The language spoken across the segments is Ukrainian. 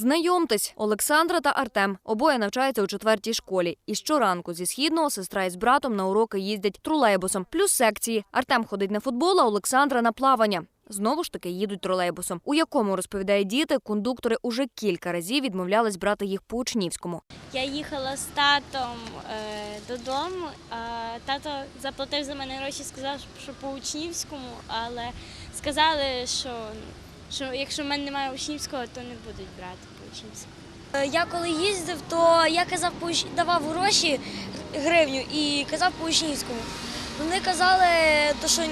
Знайомтесь, Олександра та Артем. Обоє навчаються у четвертій школі. І щоранку зі східного сестра із братом на уроки їздять тролейбусом. Плюс секції. Артем ходить на футбол, а Олександра на плавання. Знову ж таки їдуть тролейбусом, у якому розповідає діти, кондуктори уже кілька разів відмовлялись брати їх по учнівському. Я їхала з татом е, додому, а тато заплатив за мене гроші, сказав, що по учнівському, але сказали, що, що якщо в мене немає учнівського, то не будуть брати по учнівському. Е, Я коли їздив, то я казав давав гроші гривню і казав по учнівському. Вони казали, то що,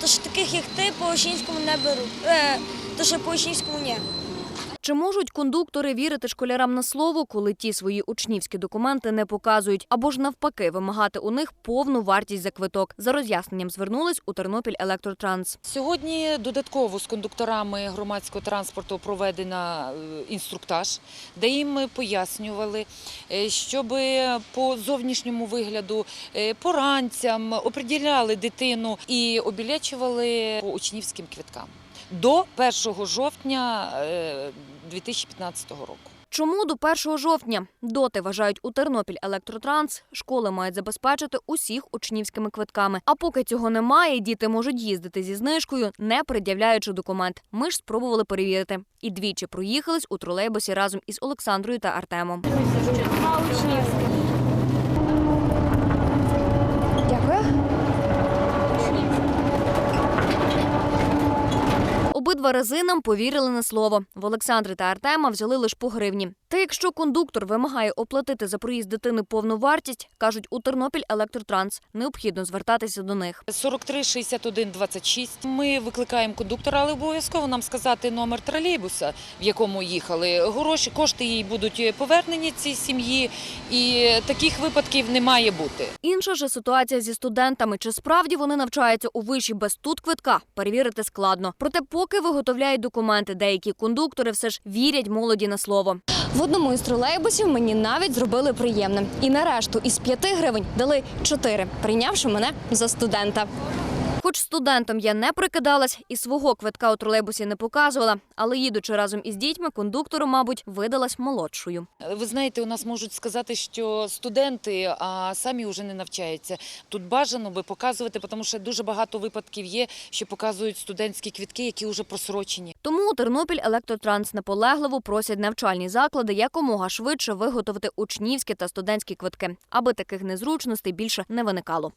то що таких як ти по учнівському не беруть. Е, то що по учнівському ні. Чи можуть кондуктори вірити школярам на слово, коли ті свої учнівські документи не показують, або ж навпаки вимагати у них повну вартість за квиток? За роз'ясненням звернулись у Тернопіль Електротранс. Сьогодні додатково з кондукторами громадського транспорту проведена е, інструктаж, де їм пояснювали, е, щоб по зовнішньому вигляду, е, по ранцям оприділяли дитину і обілечували по учнівським квиткам до 1 жовтня 2015 року. Чому до 1 жовтня? Доти вважають у Тернопіль Електротранс. Школи мають забезпечити усіх учнівськими квитками. А поки цього немає, діти можуть їздити зі знижкою, не пред'являючи документ. Ми ж спробували перевірити. І двічі проїхались у тролейбусі разом із Олександрою та Артемом. Обидва повірили на слово. В Олександри та Артема взяли лише по гривні. Та якщо кондуктор вимагає оплатити за проїзд дитини повну вартість, кажуть у Тернопіль Електротранс, необхідно звертатися до них. 43 61 26. Ми викликаємо кондуктора, але обов'язково нам сказати номер тролейбуса, в якому їхали. Гроші, кошти їй будуть повернені цій сім'ї, і таких випадків не має бути. Інша ж ситуація зі студентами. Чи справді вони навчаються у виші без тут квитка? Перевірити складно. Проте, поки виготовляють документи, деякі кондуктори все ж вірять молоді на слово. В одному із тролейбусів мені навіть зробили приємне. І на решту із п'яти гривень дали чотири, прийнявши мене за студента. Хоч студентом я не прикидалась і свого квитка у тролейбусі не показувала, але їдучи разом із дітьми, кондуктору, мабуть, видалась молодшою. Ви знаєте, у нас можуть сказати, що студенти, а самі вже не навчаються. Тут бажано би показувати, тому що дуже багато випадків є, що показують студентські квітки, які вже просрочені. Тому у Тернопіль Електротранс наполегливо просять навчальні заклади якомога швидше виготовити учнівські та студентські квитки, аби таких незручностей більше не виникало.